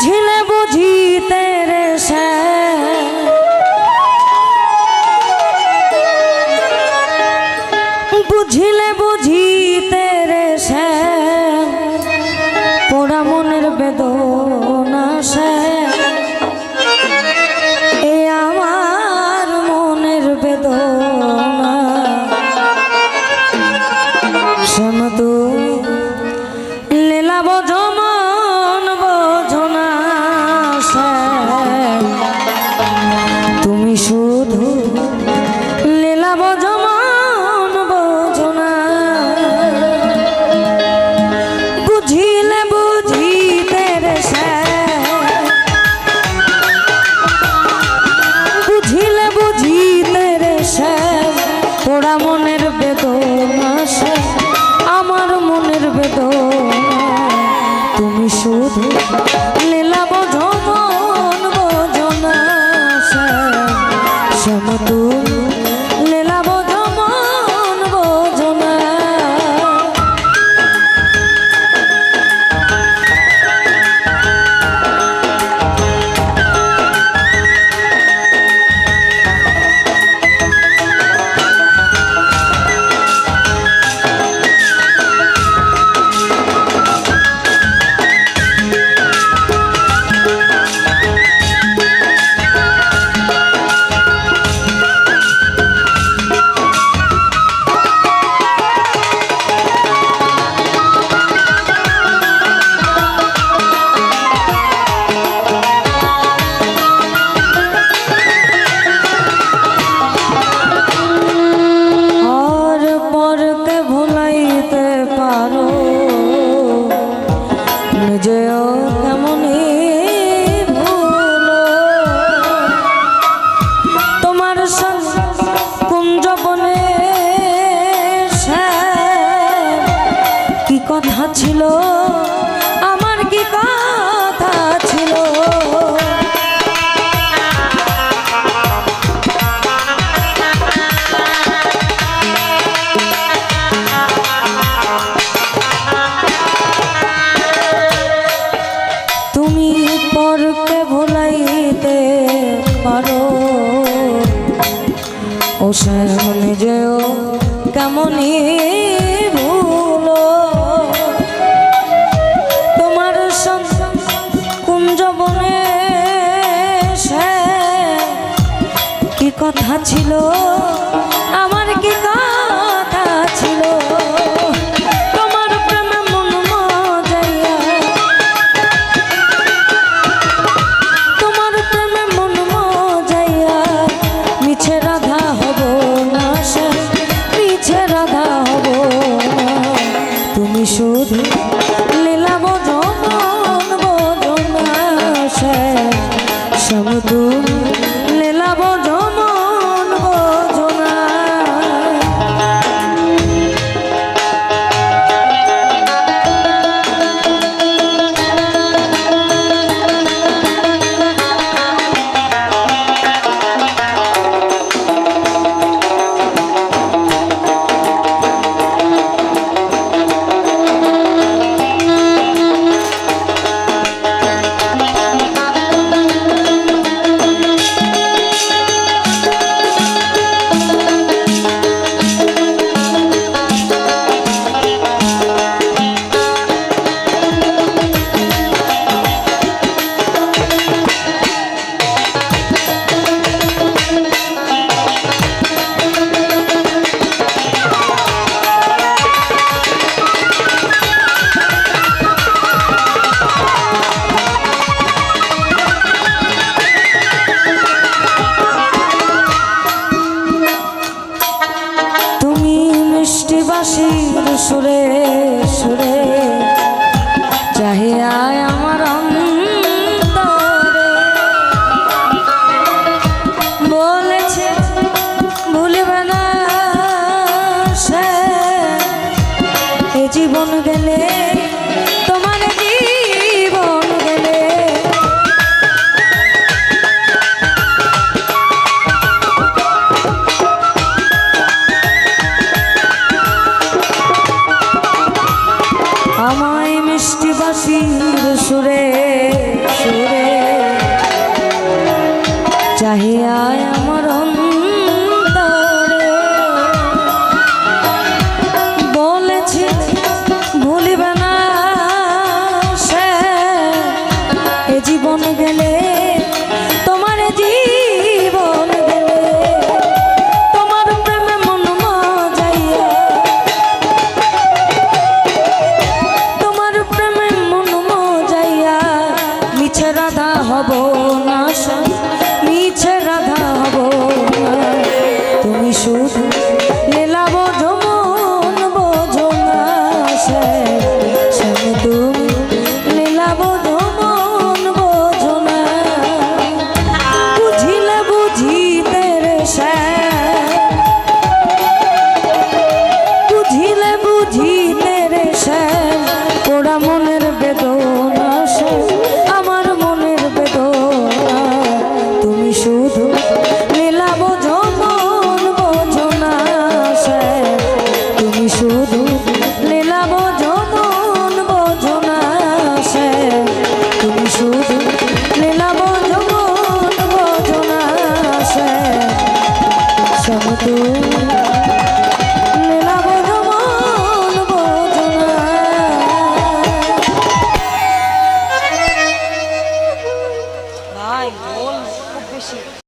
বুঝিলে বুঝিতে রে বুঝিলে বুঝিতে রে পোড়া মনের বেদনা এ আমার মনের বেদনা। শ্যাম লীলা বোঝমন বোঝনা বুঝিলে বুঝিতে রে। বুঝিলে বুঝিতে রে শ্যাম কথা ছিল, আমার কি কথা ছিল? তোমার প্রেমে মন মজাইয়া। তোমার প্রেমে মন মজাইয়া। মিছে রাধা হব না, সে মিছে রাধা হব তুমি শুধু লীলা বোঝো মন বোঝো না সে তুমি আমার